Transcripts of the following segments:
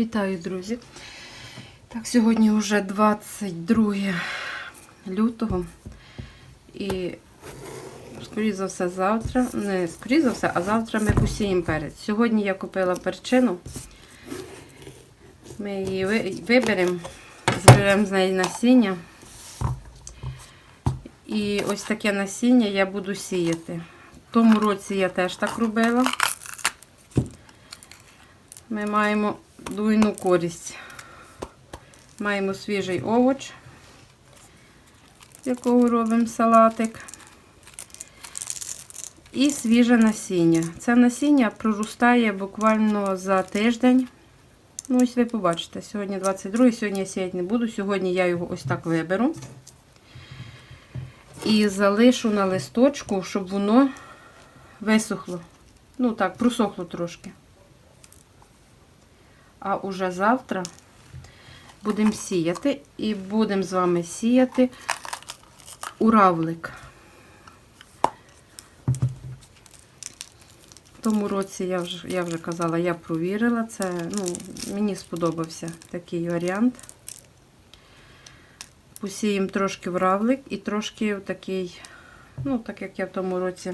Вітаю, друзі. Так, сьогодні вже 22 лютого. І, скоріше за все, завтра, не скоріше за все, а завтра ми посіємо перець. Сьогодні я купила перчину. Ми її виберемо, зберемо з неї насіння. І ось таке насіння я буду сіяти. В тому році я теж так робила. Ми маємо двойну користь. Маємо свіжий овоч, з якого робимо салатик. І свіже насіння. Це насіння проростає буквально за тиждень. Ну, ось ви побачите, сьогодні 22, сьогодні я сіяти не буду. Сьогодні я його ось так виберу. І залишу на листочку, щоб воно висохло. Ну так, просохло трошки. А уже завтра будемо сіяти і будемо з вами сіяти уравлик. В тому році я вже, я вже казала, я провірила це. Ну, мені сподобався такий варіант. Посіємо трошки вравлик і трошки такий, ну, так як я в тому році,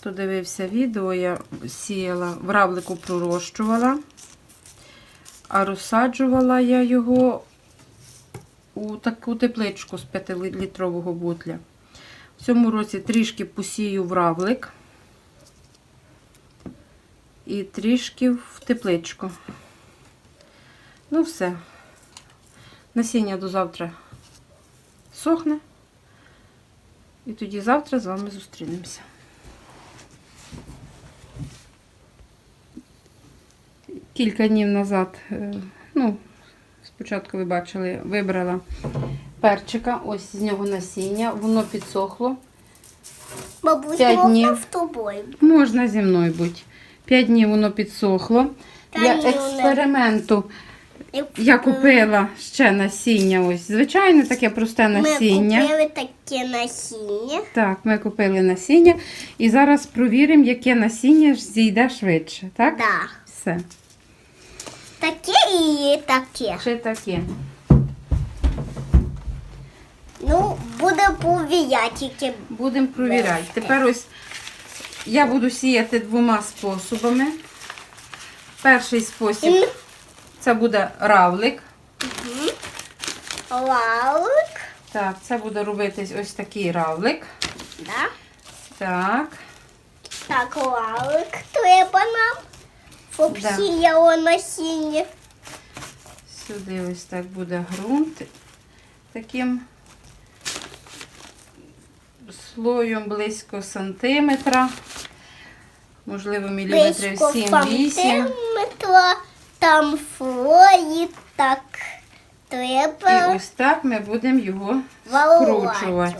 хто дивився відео, я сіяла, вравлику пророщувала, а розсаджувала я його у таку тепличку з 5-літрового бутля. В цьому році трішки посію вравлик і трішки в тепличку. Ну, все. Насіння до завтра сохне. І тоді завтра з вами зустрінемося. Кілька днів назад, е, ну, спочатку ви бачили, вибрала перчика, ось з нього насіння, воно підсохло. Бабусь, П'ять можна днів. з тобою? Можна зі мною бути. П'ять днів воно підсохло. Та Для експерименту я купила ще насіння. Ось звичайне таке просте насіння. Ми купили таке насіння. Так, ми купили насіння. І зараз провіримо, яке насіння зійде швидше. Так? Да. Все. Таке і таке. Ще таке. Ну, буде повіяти. Будемо провіряти. Тепер ось я буду сіяти двома способами. Перший спосіб це буде равлик. Лалик. Так, це буде робитись ось такий равлик. Да? Так. Так, лалик треба Щоб Да. насіння. Сюди ось так буде ґрунт. Таким слоєм близько сантиметра. Можливо, міліметрів Близько 7-8. сантиметра. Там слої так І ось так ми будемо його скручувати.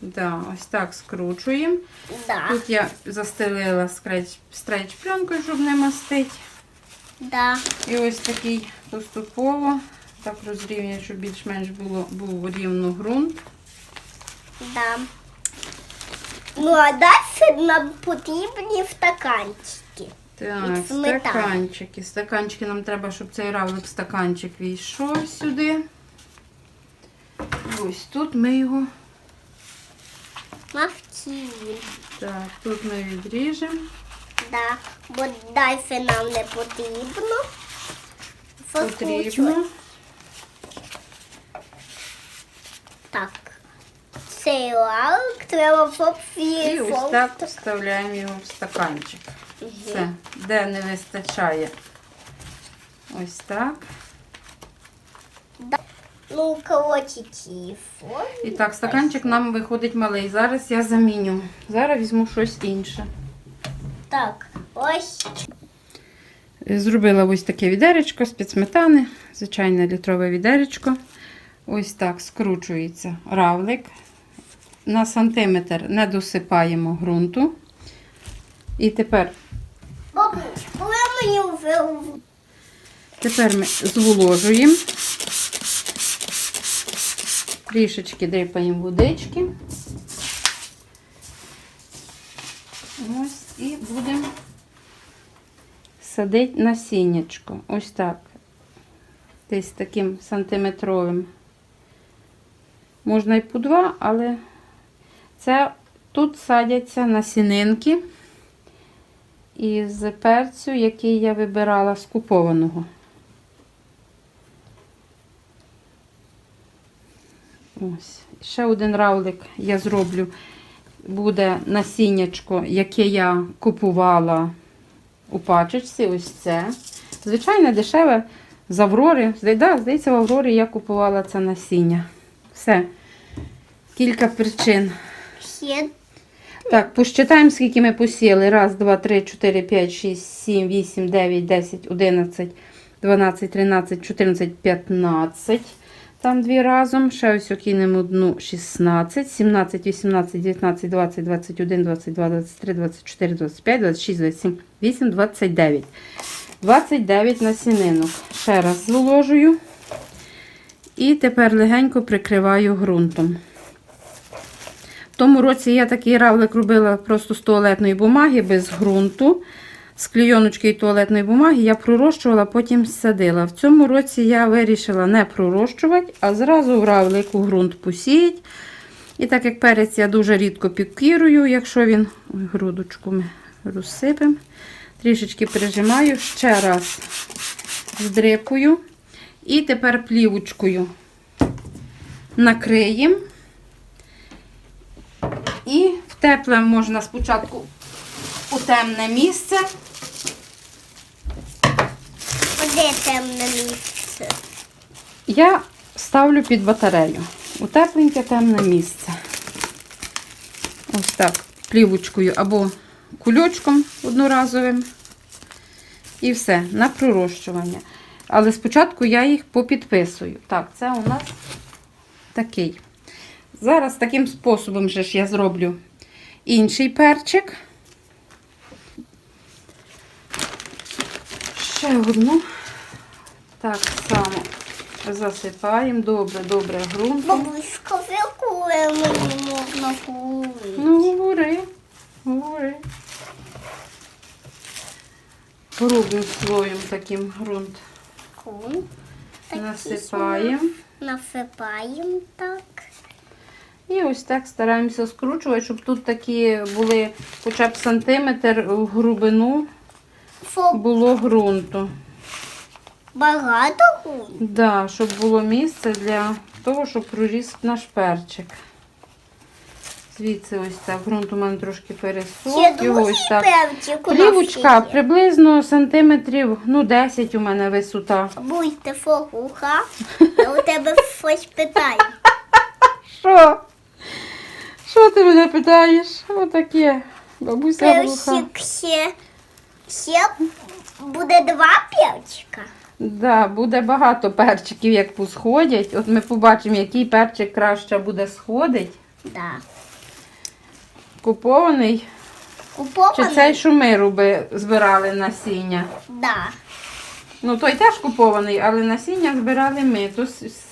Да, ось так скручуємо. Да, Тут я застелила скреч, стрейч пленкою, щоб не мастити. да. І ось такий поступово так розрівнюю, щоб більш-менш було був рівно ґрунт. Да. Ну, а далі нам потрібні стаканчики. Так, стаканчики. Стаканчики нам треба, щоб цей равлик стаканчик війшов сюди. Ось тут ми його. Мавчі. Так, тут ми відріжемо. Да. Бо далі нам не потрібно. Потрібно. Так. Цей лалик треба щоб І ось так вставляємо його в стаканчик. Все, де не вистачає. Ось так. Ну, коротше, телефон. І так, стаканчик нам виходить малий. Зараз я заміню. Зараз візьму щось інше. Так, ось. Зробила ось таке відеречко з під сметани, звичайне літрове відеречко. Ось так скручується равлик. На сантиметр не досипаємо ґрунту. І тепер, тепер ми зволожуємо. Трішечки дрипаємо водички. Ось, і будемо садити насіннячко. Ось так. Десь таким сантиметровим. Можна і по два, але це тут садяться насінинки із перцю, який я вибирала з купованого. Ось. Ще один равлик я зроблю. Буде насіннячко, яке я купувала у пачечці. Ось це. Звичайно, дешеве з Аврори. Да, Здається, в Аврорі я купувала це насіння. Все. Кілька причин. Ще Так, посчитаємо, скільки ми посіяли. Раз, два, три, чотири, п'ять, шість, сім, вісім, дев'ять, десять, одинадцять, дванадцять, тринадцять, чотирнадцять, п'ятнадцять. Там дві разом. Ще ось кинемо одну 16, 17, 18, 19, 20, 21, 22, 23, 24, 25, 26, 27, 8, 29. 29 насінинок. Ще раз зволожую. І тепер легенько прикриваю ґрунтом. Тому році я такий равлик робила просто з туалетної бумаги, без ґрунту. З клійоночки і туалетної бумаги я пророщувала, потім садила. В цьому році я вирішила не пророщувати, а зразу в равлик у ґрунт посіять. І так як перець я дуже рідко пікірую, якщо він Ой, грудочку ми розсипемо, трішечки прижимаю, ще раз здрипую. І тепер плівочкою накриємо. Тепле можна спочатку у темне місце. де темне місце. Я ставлю під батарею. У тепленьке темне місце. Ось так, плівочкою або кульочком одноразовим. І все, на пророщування. Але спочатку я їх попідписую. Так, це у нас такий. Зараз таким способом же ж я зроблю інший перчик. Ще одну. Так само засипаємо добре, добре ґрунтом. Бабуська, в яку мені можна купити? Ну, говори, говори. Грубим слоєм таким ґрунт насипаємо. Насипаємо так. І ось так стараємося скручувати, щоб тут такі були хоча б сантиметр в глибину було ґрунту. багато кун. Да, щоб було місце для того, щоб проріс наш перчик. Звідси ось так. Ґрунт у мене трошки пересох. Його ось так. перчик у Плівочка є. приблизно сантиметрів, ну 10 у мене висота. Будьте фокуха, у тебе щось питаю. Що? Що ти мене питаєш? Отаке. Бабуся глуха. Ще, ще буде два перчика. Да, буде багато перчиків, як посходять. От ми побачимо, який перчик краще буде сходить. Да. Купований. Купований? Чи цей, що ми роби, збирали насіння? Да. Ну, той теж купований, але насіння збирали ми, то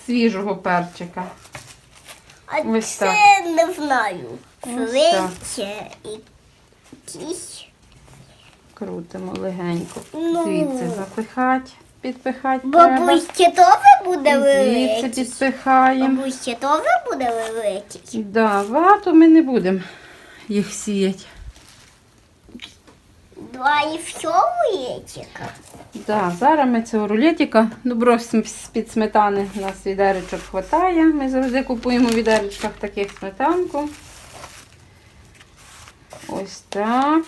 свіжого перчика. А Ось це так. не знаю. Ось і якісь. Крутимо легенько. Ну. Звідси запихати, підпихати треба. Бабуське теж буде І звідси великий. підпихаємо. Бабусь теж буде великий. Да, багато ми не будемо їх сіяти. Два і всього яєчка. Да, зараз ми цього рулетика добро з-під сметани у нас відеречок хватає. Ми завжди купуємо в відеречках таких сметанку. Ось так.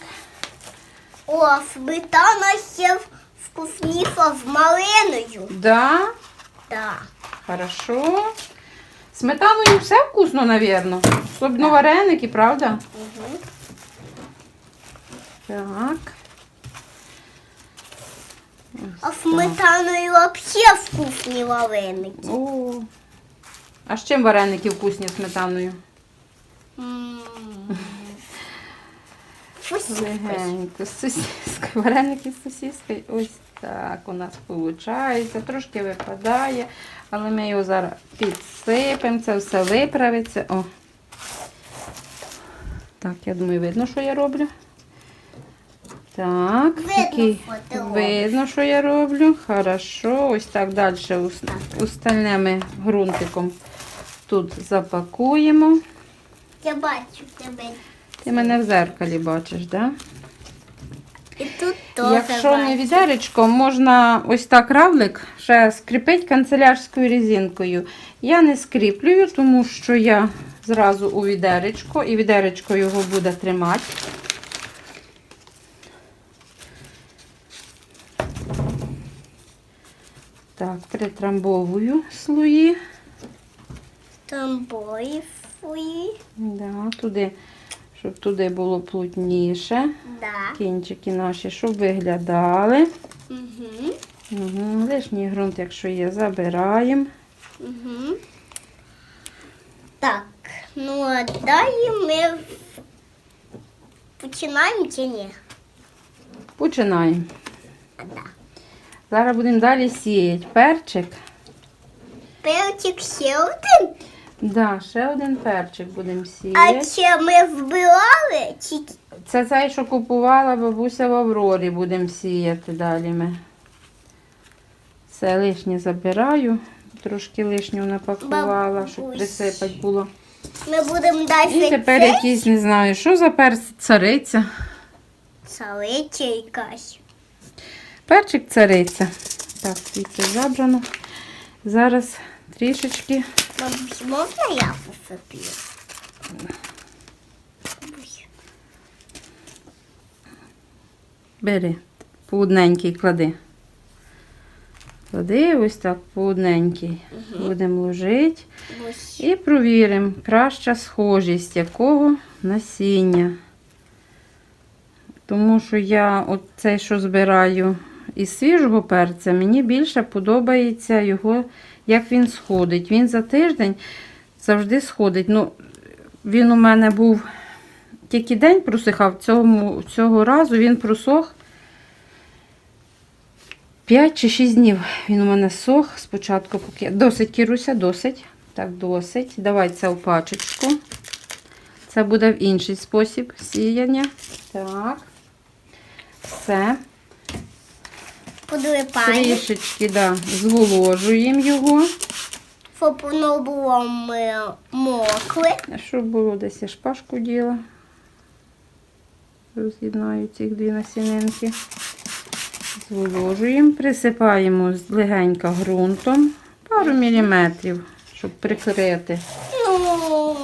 О, сметана ще вкусніша з малиною. Да, Так. хорошо. Сметаною все вкусно, напевно. Особливо вареники, правда? Угу. Так. А сметаною взагалі вкусні вареники. О. А з чим вареники вкусні сметаною? Легенько, з сосіскою. Вареники з сосіскою. Ось так у нас виходить. Трошки випадає, але ми його зараз підсипемо, це все виправиться. О. Так, я думаю, видно, що я роблю. Так, Видно такий, видно, що я роблю. Хорошо. Ось так далі остальними ґрунтиком тут запакуємо. Я бачу тебе. Ти мене в зеркалі бачиш, так? Да? І тут теж Якщо не бачу. можна ось так равлик ще скріпити канцелярською резинкою. Я не скріплюю, тому що я зразу у відеречко, і відеречко його буде тримати. Так, притрамбовую слої. Свої. Да, туди, щоб туди було плотніше. Да. Кінчики наші, щоб виглядали. Угу. Угу. Лишній ґрунт, якщо є, забираємо. Угу. Так, ну а далі ми починаємо чи ні? Починаємо. Да. Зараз будемо далі сіяти перчик. Перчик ще один. Да, ще один перчик будемо сіяти. А чи ми вбирали? Чи... Це цей, що купувала бабуся в Аврорі, будемо сіяти далі ми. Все лишнє забираю. Трошки лишнього напакувала, щоб присипати було. Ми будемо далі І тепер якийсь, не знаю, що за перець цариця. салиця якась. Перчик цариця. Так, звідси забрано. Зараз трішечки. Можна я посипію? Бери, по одненькій клади. Клади ось так по одненькій. Будемо ложити. І провіримо краща схожість якого насіння. Тому що я от цей, що збираю із свіжого перця, мені більше подобається його, як він сходить. Він за тиждень завжди сходить. Ну, він у мене був тільки день просихав, цьому, цього разу він просох 5 чи 6 днів. Він у мене сох спочатку, поки. Досить, Кіруся, досить. Так, досить. Давай це в пачечку. Це буде в інший спосіб сіяння. Так. Все. Подлипаємо, Трішечки, да, зволожуємо його. щоб воно було м- мокре. А Щоб було десь я шпажку діла. Роз'єднаю ці дві насінинки. Зволожуємо, присипаємо легенько ґрунтом. Пару міліметрів, щоб прикрити, Ну,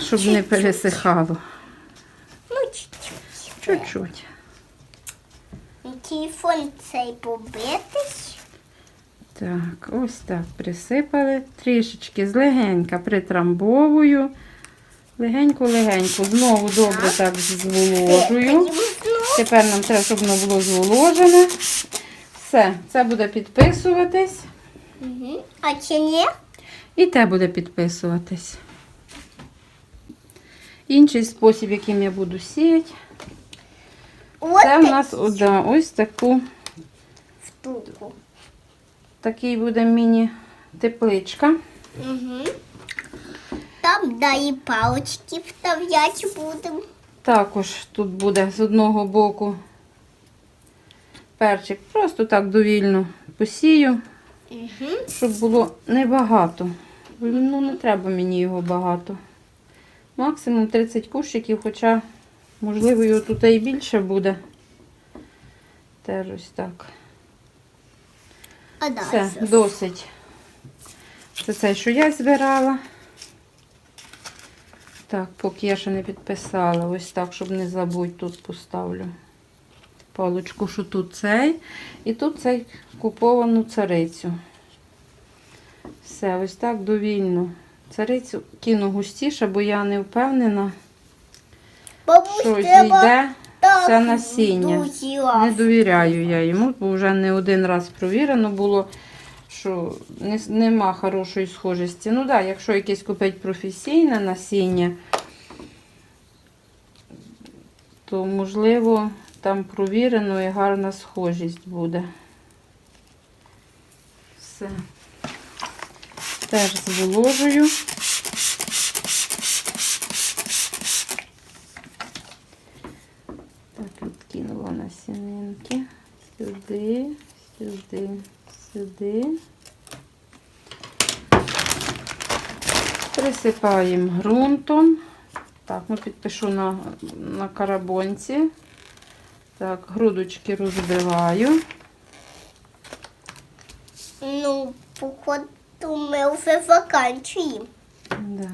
щоб не пересихало. ну чуть-чуть. Чуть-чуть. Телефон цей побитись. Так, ось так присипали. Трішечки злегенька притрамбовую. Легенько-легенько. Знову добре так зволожую. Тепер нам треба, щоб воно було зволожене. Все, це буде підписуватись. Угу. А чи ні? І те буде підписуватись. Інший спосіб, яким я буду сіяти, це в нас да, ось таку, штуку. такий буде міні-тепличка. Угу. Там далі палочки вставляти будемо. Також тут буде з одного боку перчик. Просто так довільно посію, Угу. щоб було небагато. Ну, не треба мені його багато. Максимум 30 кущиків, хоча, можливо, його тут і більше буде. Теж ось так. Все, досить. Це те, що я збирала. Так, поки я ще не підписала. Ось так, щоб не забудь, тут поставлю паличку, що тут цей. І тут цей куповану царицю. Все, ось так довільно. Царицю кину густіше, бо я не впевнена, Бабусь, що зійде це насіння. Не довіряю я йому, бо вже не один раз провірено було, що не, нема хорошої схожості. Ну так, да, якщо якесь купить професійне насіння, то можливо там провірено і гарна схожість буде. Все. Теж зволожую. Так, сюди, сюди, сюди. Присипаємо ґрунтом. Так, ну підпишу на, на карабонці. Так, грудочки розбиваю. Ну, походу, ми вже закінчуємо. Да.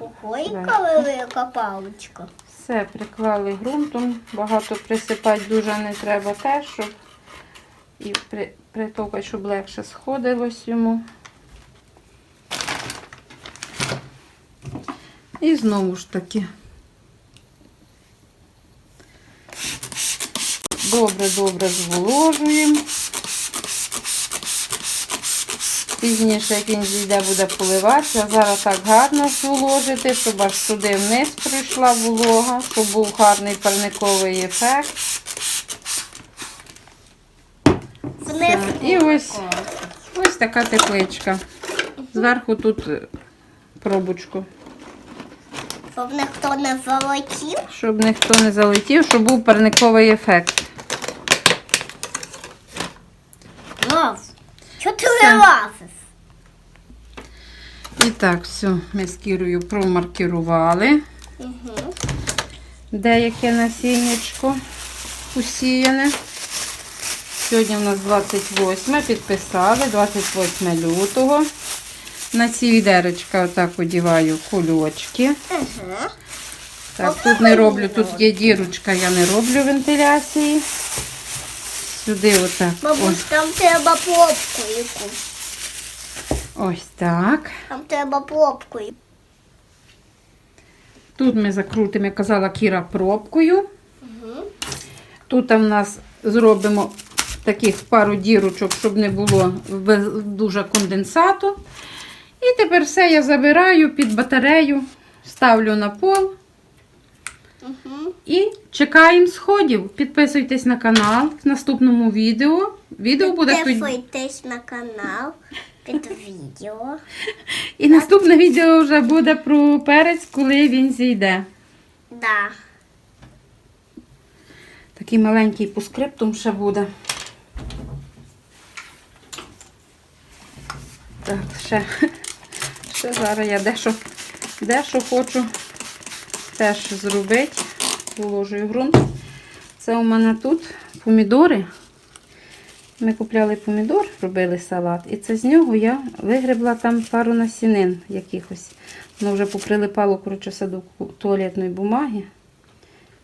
Ого, яка велика паличка. Все, приклали ґрунтом. Багато присипати дуже не треба теж, щоб і при, притопати, щоб легше сходилось йому. І знову ж таки. Добре-добре зволожуємо. Пізніше, як він зійде, буде поливатися. Зараз так гарно зволожити, щоб аж туди вниз прийшла волога, щоб був гарний парниковий ефект. Вниз. І ось, ось така тепличка. Зверху тут е, пробочку, Щоб ніхто не залетів. щоб ніхто не залетів, щоб був парниковий ефект. Лав. Чого ти Все. І так, все, ми з Кірою промаркірували. Угу. деяке насіннячко посіяне. Сьогодні у нас 28, підписали, 28 лютого. На ці відеречка отак одіваю кульочки. Угу. Так, тут не роблю, тут є дірочка, я не роблю вентиляції. Сюди отак. Бабусь, там треба пробку якусь. Ось так. Там треба пробку. Тут ми закрутимо, як казала Кіра, пробкою. Угу. Тут в нас зробимо таких пару дірочок, щоб не було дуже конденсату. І тепер все я забираю під батарею, ставлю на пол Угу. і чекаємо сходів. Підписуйтесь на канал в наступному відео. Відео буде. Підписуйтесь на канал під відео. І наступне відео вже буде про перець, коли він зійде. Да. Такий маленький поскриптум ще буде. Так, ще, ще зараз я дещо, дещо хочу теж зробити. Виложую ґрунт. Це у мене тут помідори. Ми купляли помідор, робили салат, і це з нього я вигребла там пару насінин якихось. Воно вже поприлипало, коротше, до туалетної бумаги.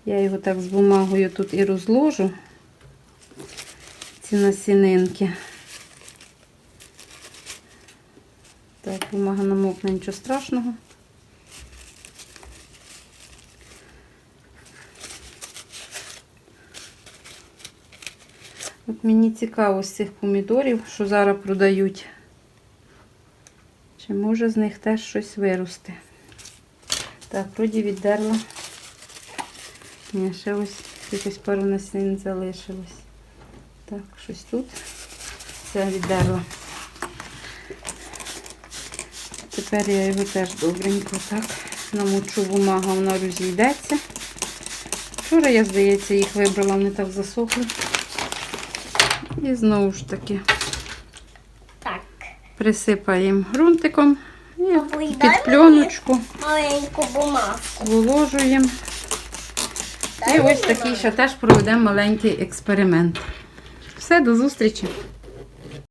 Я його так з бумагою тут і розложу. Ці насінинки. Так, бумага намокне, нічого страшного. От мені цікаво з цих помідорів, що зараз продають. Чи може з них теж щось вирости? Так, вроді віддерла. Ні, ще ось якось пару насінин залишилось. Так, щось тут. Все віддерла. Тепер я його теж добренько так намочу бумага, вона розійдеться. Вчора я, здається, їх вибрала, вони так засохли. І знову ж таки Так. присипаємо ґрунтиком і Бабусь, під пленочку Маленьку зволожуємо. І ось такий ще теж проведемо маленький експеримент. Все, до зустрічі!